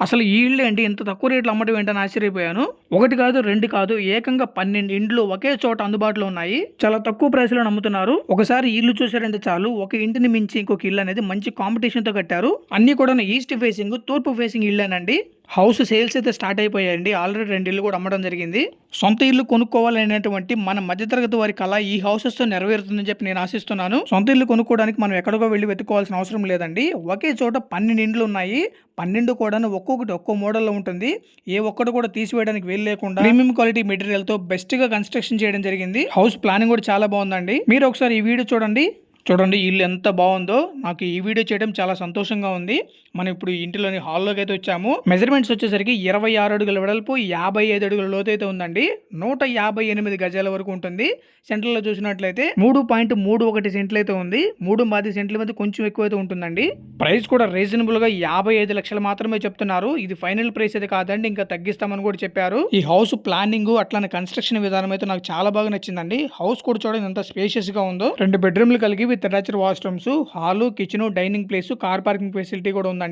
అసలు ఈ ఇల్లు ఏంటి? ఇంత తక్కువ రేట్లు అమ్మటం ఏంటని ఆశ్చర్యపోయాను. ఒకటి కాదు రెండు కాదు ఏకంగా పన్నెండు ఇండ్లు ఒకే చోట అందుబాటులో ఉన్నాయి. చాలా తక్కువ ప్రైస్లో నమ్ముతున్నారు. ఒకసారి ఇల్లు చూసారంటే చాలు ఒక ఇంటిని మించి ఇంకొక ఇల్లు అనేది మంచి కాంపిటీషన్తో కట్టారు. అన్ని కూడా ఈస్ట్ ఫేసింగ్ తూర్పు ఫేసింగ్ ఇల్లేనండి హౌస్ సేల్స్ అయితే స్టార్ట్ అయిపోయాయండి. ఆల్రెడీ రెండు ఇల్లు కూడా అమ్మడం జరిగింది. సొంత ఇల్లు కొనుక్కోవాలనేటువంటి మన మధ్యతరగతి వారి కళ ఈ హౌసెస్తో నెరవేరుతుందని చెప్పి నేను ఆశిస్తున్నాను. సొంత ఇల్లు కొనుక్కోవడానికి మనం ఎక్కడికో వెళ్ళి వెతుక్కోవాల్సిన అవసరం లేదండి. ఒకే చోట పన్నెండు ఇండ్లు ఉన్నాయి. పన్నెండు కూడా ఒక్కొక్కటి ఒక్కో మోడల్లో ఉంటుంది. ఏ ఒక్కటి కూడా తీసివేయడానికి వీలు లేకుండా ప్రీమియం క్వాలిటీ మెటీరియల్తో బెస్ట్గా కన్స్ట్రక్షన్ చేయడం జరిగింది. హౌస్ ప్లానింగ్ కూడా చాలా బాగుందండి. మీరు ఒకసారి ఈ వీడియో చూడండి. చూడండి ఇల్లు ఎంత బాగుందో. నాకు ఈ వీడియో చేయడం చాలా సంతోషంగా ఉంది. మనం ఇప్పుడు ఇంటిలోని హాల్లోకి అయితే వచ్చాము. మెజర్మెంట్స్ వచ్చేసరికి ఇరవై ఆరు అడుగుల వెడల్పు యాభై ఐదు అడుగుల లోతు అయితే ఉందండి. నూట యాభై ఎనిమిది గజాల వరకు ఉంటుంది. సెంటర్లో చూసినట్లయితే మూడు పాయింట్ మూడు ఒకటి సెంట్లు అయితే ఉంది. మూడు పాతి సెంట్ల మీద కొంచెం ఎక్కువ అయితే ఉంటుందండి. ప్రైస్ కూడా రీజనబుల్గా యాభై ఐదు లక్షలు మాత్రమే చెప్తున్నారు. ఇది ఫైనల్ ప్రైస్ అయితే కాదండి ఇంకా తగ్గిస్తామని కూడా చెప్పారు. ఈ హౌస్ ప్లానింగ్ అట్లానే కన్స్ట్రక్షన్ విధానం అయితే నాకు చాలా బాగా నచ్చిందండి. హౌస్ కూడా చూడండి ఎంత స్పేషియస్గా ఉందో. రెండు బెడ్రూమ్లు కలిగి with attached washrooms hall kitchen dining place car parking facility కూడా ఉందండి.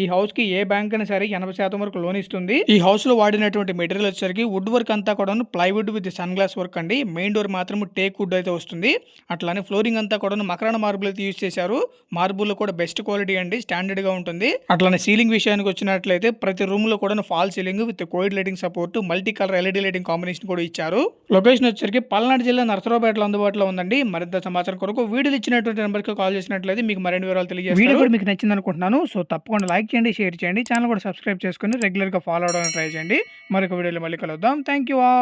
ఈ హౌస్కి ఏ బ్యాంక్ అయినా సరే ఎనభై శాతం వరకు లోన్ ఇస్తుంది. ఈ హౌస్లో వాడినటువంటి మెటీరియల్ వచ్చేసరికి వుడ్ వర్క్ అంతా కూడా plywood with sun glass work అండి. మెయిన్ డోర్ మాత్రం టేక్ వుడ్ అయితే వస్తుంది. అట్లానే ఫ్లోరింగ్ అంతా కూడా మకరాన మార్బుల్ అయితే యూజ్ చేశారు. మార్బుల్ కూడా బెస్ట్ క్వాలిటీ అండి స్టాండర్డ్గా ఉంటుంది. అట్లానే సీలింగ్ విషయానికి వచ్చినట్లయితే ప్రతి రూమ్లో కూడా fall ceiling with coved lighting support multi colour LED lighting combination కూడా ఇచ్చారు. లొకేషన్ వచ్చేసరికి పల్నాడు జిల్లా నరసరావుపేటలో అందుబాటులో ఉందండి. మరింత సమాచారం కొరకు వీడియోలు ఇచ్చినటువంటి నెంబర్కి కాల్ చేసినట్లయితే మీకు మరిన్ని వివరాలు తెలియజేస్తారు. వీడియో కూడా మీకు నచ్చింది అనుకుంటున్నాను సో తప్పకుండా లైక్ చేయండి షేర్ చేయండి. ఛానల్ కూడా సబ్స్క్రైబ్ చేసుకుని రెగ్యులర్గా ఫాలో అవడానికి ట్రై చేయండి. మరొక వీడియోలో మళ్ళీ కలుద్దాం. Thank you